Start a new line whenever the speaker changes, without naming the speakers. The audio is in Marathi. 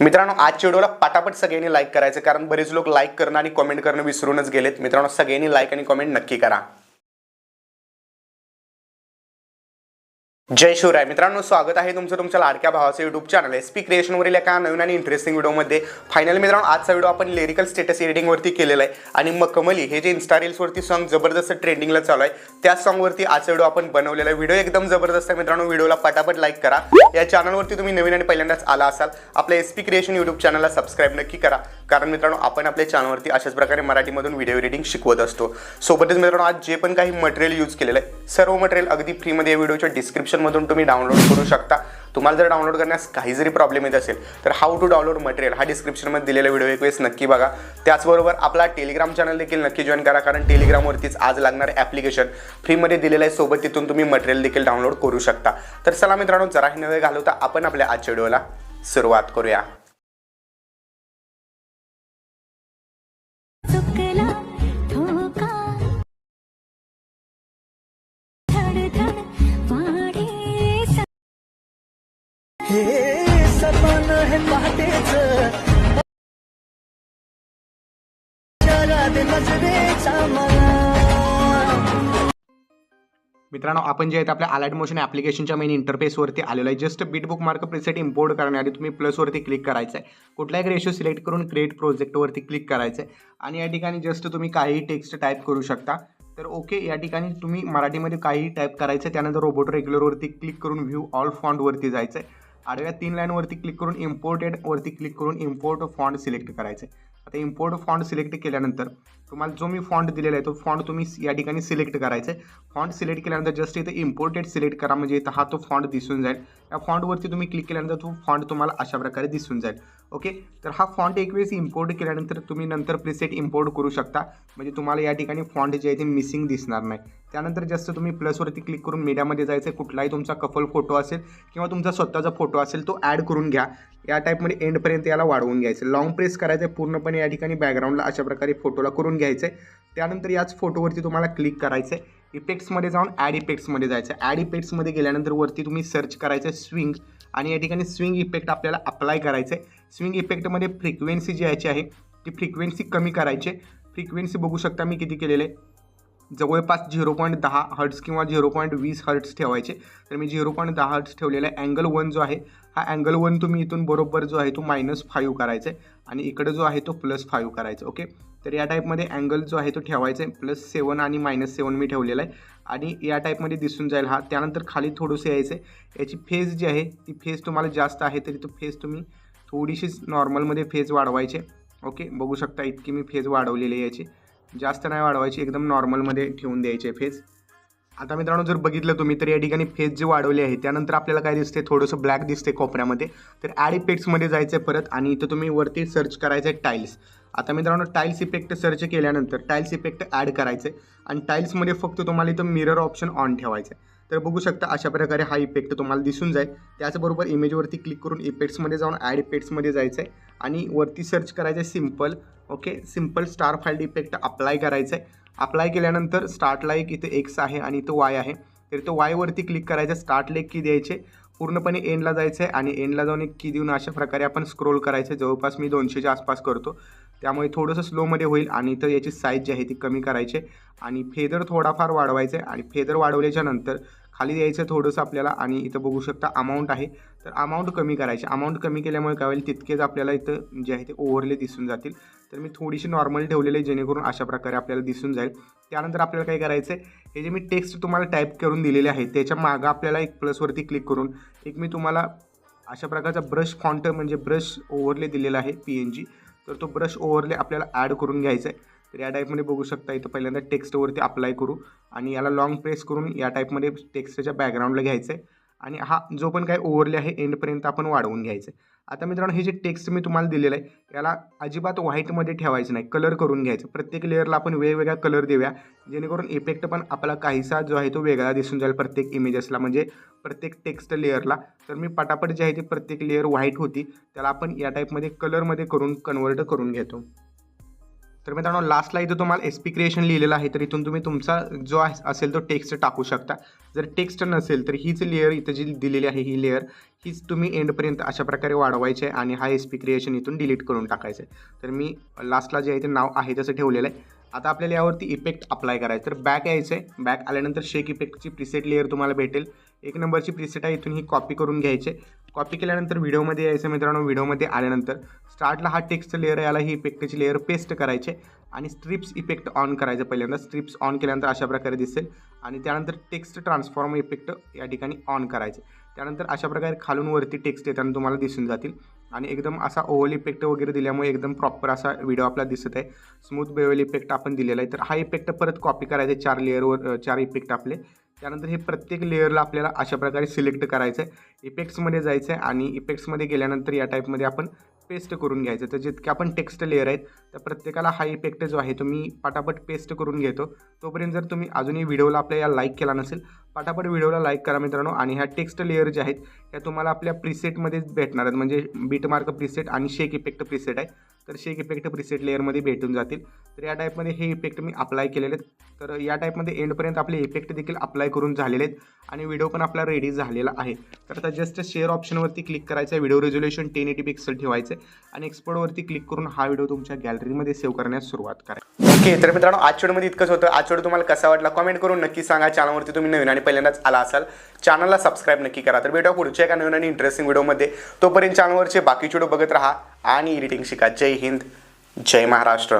मित्रांनो आजच्या व्हिडिओला पटापट सगळ्यांनी लाईक करायचं कारण बरेच लोक लाईक करणं आणि कमेंट करणं विसरूनच गेलेत. मित्रांनो सगळ्यांनी लाईक आणि कमेंट नक्की करा. जय शिवराय. मित्रांनो स्वागत आहे तुमचं तुमच्या लाडक्या भावाचं युट्यूब चॅनल एस पी क्रिएशनवरील एका नवीन आणि इंटरेस्टिंग व्हिडिओमध्ये फायनल मित्रांनो आजचा व्हिडिओ आपण लिरिकल स्टेटस एडिटिंगवरती केलेला आहे. आणि मकमली हे जे इन्स्टा रील्सवरती सॉन्ग जबरदस्त ट्रेंडिंगला चालू आहे त्या सॉन्गवरती आजचा व्हिडिओ आपण बनवलेला आहे. व्हिडिओ एकदम जबरदस्त आहे मित्रांनो. व्हिडिओला पटापट लाईक करा. या चॅनलवरती तुम्ही नवीन आणि पहिल्यांदाच आला असाल आपल्या एस पी क्रिएशन युट्यूब चॅनलला सबस्क्राईब नक्की करा. कारण मित्रांनो आपण आपल्या चॅनलवरती अशाच प्रकारे मराठीमधून व्हिडिओ एडिटिंग शिकवत असतो. सोबतच मित्रांनो आज जे पण काही मटेरियल यूज केलेलं आहे सर्व मटेरियल अगदी फ्रीमध्ये या व्हिडिओच्या डिस्क्रिप्शनमधून तुम्ही डाउनलोड करू शकता. तुम्हाला जर डाउनलोड करण्यास काही जरी प्रॉब्लेम येत असेल तर हाऊ टू डाउनलोड मटेरियल हा डिस्क्रिप्शनमध्ये दिलेला व्हिडिओ एक वेळेस नक्की बघा. त्याचबरोबर आपला टेलिग्राम चॅनल देखील नक्की जॉईन करा कारण टेलिग्रामवरतीच आज लागणारं ॲप्लिकेशन फ्रीमध्ये दिलेलं आहे सोबत तिथून तुम्ही मटेरियल देखील डाउनलोड करू शकता. तर चला मित्रांनो जराही नवे घालवता आपण आपल्या आजच्या व्हिडिओला सुरुवात करूया.
हे सपन हे पहाटेच.
मित्रांनो आपण जे आहेत आपल्या अलर्ट मोशन ॲप्लिकेशनच्या मेन इंटरफेसवरती आलेलो आहे. Just bit bookmark preset import करण्याआधी तुम्ही प्लसवरती क्लिक करायचं आहे कुठलाही एक रेशो सिलेक्ट करून क्रिएट प्रोजेक्टवरती क्लिक करायचं आहे आणि या ठिकाणी जस्ट तुम्ही काहीही टेक्स्ट टाईप करू शकता. तर ओके या ठिकाणी तुम्ही मराठीमध्ये काहीही टाईप करायचं आहे त्यानंतर रोबोट रेग्युलरवरती क्लिक करून व्ह्यू ऑल फॉन्टवरती जायचं आहे आडव्या तीन लाईनवरती क्लिक करून इम्पोर्टेड वरती क्लिक करून इम्पोर्ट फॉन्ट सिलेक्ट करायचे आता इम्पोर्ट फॉन्ट सिलेक्ट केल्यानंतर तुम्हाला जो मी फॉन्ट दिलेला आहे तो फॉन्ट तुम्ही या ठिकाणी सिलेक्ट करायचा आहे फॉन्ट सिलेक्ट केल्यानंतर जस्ट इथे इम्पोर्टेड सिलेक्ट करा म्हणजे इथं हा तो फॉन्ट दिसून जाईल. या फॉन्टवरती तुम्ही क्लिक केल्यानंतर तो फॉन्ट तुम्हाला अशा प्रकारे दिसून जाईल. ओके तर हा फॉन्ट एक वेळेस इम्पोर्ट केल्यानंतर तुम्ही नंतर प्रिसेट इम्पोर्ट करू शकता. म्हणजे तुम्हाला या ठिकाणी फॉन्ट जे आहे ते मिसिंग दिसणार नाही. त्यानंतर जस्ट तुम्ही प्लसवरती क्लिक करून मीडियामध्ये जायचं आहे कुठलाही तुमचा कपल फोटो असेल किंवा तुमचा स्वतःचा फोटो असेल तो ॲड करून घ्या. या टाईपमध्ये एंडपर्यंत याला वाढवून घ्यायचं लॉंग प्रेस करायचं आहे पूर्णपणे या ठिकाणी बॅकग्राऊंडला अशा प्रकारे फोटोला करून घ्यायचं आहे त्यानंतर याच फोटोवरती तुम्हाला क्लिक करायचं आहे इफेक्ट्समध्ये जाऊन ॲड इफेक्ट्समध्ये जायचं ॲड इफेक्ट्समध्ये गेल्यानंतर वरती तुम्ही सर्च करायचं आहे स्विंग आणि या ठिकाणी स्विंग इफेक्ट आपल्याला अप्लाय करायचं आहे स्विंग इफेक्टमध्ये फ्रिक्वेन्सी जी याची आहे ती फ्रिक्वेन्सी कमी करायची फ्रिक्वेन्सी बघू शकता मी किती केलेले आहे. जवळपास झिरो पॉईंट दहा हर्ट्स किंवा झिरो पॉईंट वीस हर्ट्स ठेवायचे. तर मी झिरो पॉईंट दहा हर्ट्स ठेवलेला आहे. अँगल वन जो आहे हा अँगल वन तुम्ही इथून बरोबर जो आहे तो मायनस फाईव्ह करायचा आहे आणि इकडे जो आहे तो प्लस फाईव्ह करायचा ओके तर या टाईपमध्ये अँगल जो आहे तो ठेवायचा आहे. प्लस सेवन आणि मायनस सेवन मी ठेवलेला आहे. आणि या टाईपमध्ये दिसून जाईल हा. त्यानंतर खाली थोडंसं यायचं आहे याची फेज जी आहे ती फेज तुम्हाला जास्त आहे तरी तो फेज तुम्ही थोडीशीच नॉर्मलमध्ये फेज वाढवायचे. ओके बघू शकता इतकी मी फेज वाढवलेली आहे याची. जास्त नाही वाढवायची एकदम नॉर्मलमध्ये ठेवून द्यायचे फेस आता मित्रांनो जर बघितलं तुम्ही तर या ठिकाणी फेस जे वाढवले आहे त्यानंतर आपल्याला काय दिसते थोडंसं ब्लॅक दिसते कोपऱ्यामध्ये. तर ॲड इफेक्ट्समध्ये जायचं आहे परत आणि इथं तुम्ही वरती सर्च करायचं आहे टाईल्स आता मित्रांनो टाईल्स इफेक्ट सर्च केल्यानंतर टाईल्स इफेक्ट ॲड करायचं आहे आणि टाईल्समध्ये फक्त तुम्हाला इथं मिरर ऑप्शन ऑन ठेवायचं आहे तर बघू शकता अशा प्रकारे हा इफेक्ट तुम्हाला दिसून जाईल. त्याचबरोबर इमेजवरती क्लिक करून इफेक्ट्समध्ये जाऊन ॲड इफेक्ट्समध्ये जायचं आहे आणि वरती सर्च करायचं आहे simple okay simple star field effect apply करायचं आहे अप्लाय केल्यानंतर स्टार्टला एक इथे एक्स आहे आणि इथं वाय आहे. तर तो वायवरती क्लिक करायचं स्टार्टला एक की द्यायचे. पूर्णपणे एंडला जायचं आहे आणि एंडला जाऊन एक की देऊन अशा प्रकारे आपण स्क्रोल करायचं जवळपास मी दोनशेच्या आसपास करतो. त्यामुळे थोडंसं स्लोमध्ये होईल आणि इथं याची साईज जी आहे ती कमी करायची. आणि फेदर थोडाफार वाढवायचं आहे आणि फेदर वाढवल्याच्या नंतर खाली यायचं थोडंसं आपल्याला आणि इथं बघू शकता अमाऊंट आहे. तर अमाऊंट कमी करायची. अमाऊंट कमी केल्यामुळे काय होईल? तितकेच आपल्याला इथं जे आहे ते ओव्हरले दिसून जातील. तर मी थोडीशी नॉर्मल ठेवलेले जेणेकरून अशा प्रकारे आपल्याला दिसून जाईल. त्यानंतर आपल्याला काय करायचं आहे हे जे मी टेक्स्ट तुम्हाला टाईप करून दिलेले आहे त्याच्या मागं आपल्याला एक प्लसवरती क्लिक करून एक मी तुम्हाला अशा प्रकारचा ब्रश फॉन्ट म्हणजे ब्रश ओव्हरले दिलेला आहे पी एन जी तर तो ब्रश ओव्हरले आपल्याला ॲड करून घ्यायचा आहे तर या टाईपमध्ये बघू शकता इथं पहिल्यांदा टेक्स्टवरती अप्लाय करू आणि याला लॉंग प्रेस करून या टाईपमध्ये टेक्स्टच्या बॅकग्राऊंडला घ्यायचं आहे आणि हा जो पण काय ओव्हरले आहे एंडपर्यंत आपण वाढवून घ्यायचं आहे आता मित्रांनो हे जे टेक्स्ट मी तुम्हाला दिलेलं आहे याला अजिबात व्हाईटमध्ये ठेवायचं नाही. कलर करून घ्यायचं. प्रत्येक लेअरला आपण वेगवेगळा कलर देऊया. जेणेकरून इफेक्ट पण आपला काहीसा जो आहे तो वेगळा दिसून जाईल प्रत्येक इमेजेसला म्हणजे प्रत्येक टेक्स्ट लेअरला तर मी पटापट जे आहे ते प्रत्येक लेअर व्हाईट होती. त्याला आपण या टाईपमध्ये कलरमध्ये करून कन्वर्ट करून घेतो. तर मित्रांनो लास्टला इथं तुम्हाला एस पी क्रिएशन लिहिलेलं आहे तर इथून तुम्ही तुमचा जो आहे असेल तो टेक्स्ट टाकू शकता. जर टेक्स्ट नसेल तर हीच लेअर इथं जी दिलेली आहे ही लेअर हीच तुम्ही एंडपर्यंत अशा प्रकारे वाढवायची आहे आणि हा एस पी क्रिएशन इथून डिलीट करून टाकायचं आहे. तर मी लास्टला जे आहे ते नाव आहे तसं ठेवलेलं आहे. आता आपल्याला यावरती इफेक्ट अप्लाय करायचं तर बॅक यायचं आहे. बॅक आल्यानंतर शेक इफेक्टची प्रिसेट लेअर तुम्हाला भेटेल. एक नंबरची प्रिसेट आहे इथून ही कॉपी करून घ्यायचे कॉपी केल्यानंतर व्हिडिओमध्ये यायचं मित्रांनो व्हिडिओमध्ये आल्यानंतर स्टार्टला हा टेक्स्ट लेअर याला ही इफेक्टची लेअर पेस्ट करायचे आणि स्ट्रिप्स इफेक्ट ऑन करायचं पहिल्यांदा. स्ट्रिप्स ऑन केल्यानंतर अशा प्रकारे दिसेल. आणि त्यानंतर टेक्स्ट ट्रान्सफॉर्म इफेक्ट या ठिकाणी ऑन करायचे. त्यानंतर अशा प्रकारे खालून वरती टेक्स्ट येताना तुम्हाला दिसून जातील. आणि एकदम असा ओव्हल इफेक्ट वगैरे दिल्यामुळे एकदम प्रॉपर असा व्हिडिओ आपला दिसत आहे. स्मूथ बेवल इफेक्ट आपण दिलेला आहे. तर हा इफेक्ट परत कॉपी करायचा आहे. चार लेअरवर चार इफेक्ट आपले. त्यानंतर हे प्रत्येक लेअरला आपल्याला अशा प्रकारे सिलेक्ट करायचं आहे इफेक्ट्समध्ये जायचं आहे आणि इफेक्ट्समध्ये गेल्यानंतर या टाईपमध्ये आपण पेस्ट करून घ्यायचं. तर जितके आपण टेक्स्ट लेअर आहेत तर प्रत्येकाला हा इफेक्ट जो आहे तो मी पटापट पेस्ट करून घेतो. तोपर्यंत जर तुम्ही अजूनही व्हिडिओला आपल्या या लाईक केला नसेल पटापट व्हिडिओला लाईक करा मित्रांनो. आणि ह्या टेक्स्ट लेअर ज्या आहेत त्या तुम्हाला आपल्या प्रिसेटमध्येच भेटणार आहेत. म्हणजे बीट मार्क प्रिसेट आणि शेक इफेक्ट प्रिसेट आहे. तर शेक इफेक्ट प्रिसेट लेअरमध्ये भेटून जातील. तर या टाईपमध्ये हे इफेक्ट मी अप्लाय केलेले आहेत तर या टाईपमध्ये एंडपर्यंत आपले इफेक्ट देखील अप्लाय करून झालेले आहेत आणि व्हिडिओ पण आपला रेडी झालेला आहे. तर आता जस्ट शेअर ऑप्शनवरती क्लिक करायचं आहे video resolution ten eighty pixel ठेवायचं आहे आणि एक्सपोर्टवरती क्लिक करून हा व्हिडिओ तुमच्या गॅलरीमध्ये सेव्ह करण्यास सुरुवात करा. ओके तर मित्रांनो आज इतकंच होतं. आज तुम्हाला कसा वाटला कमेंट करून नक्की सांगा. चॅनलवरती तुम्ही नवीन आणि पहिल्यांदाच आला असाल चॅनलला सबस्क्राईब नक्की करा. तर भेटूया पुढच्या एका नवीन आणि इंटरेस्टिंग व्हिडिओमध्ये तोपर्यंत चॅनलवरचे बाकी व्हिडिओ बघत राहा. आणि एडिटिंग शिका. जय हिंद जय महाराष्ट्र.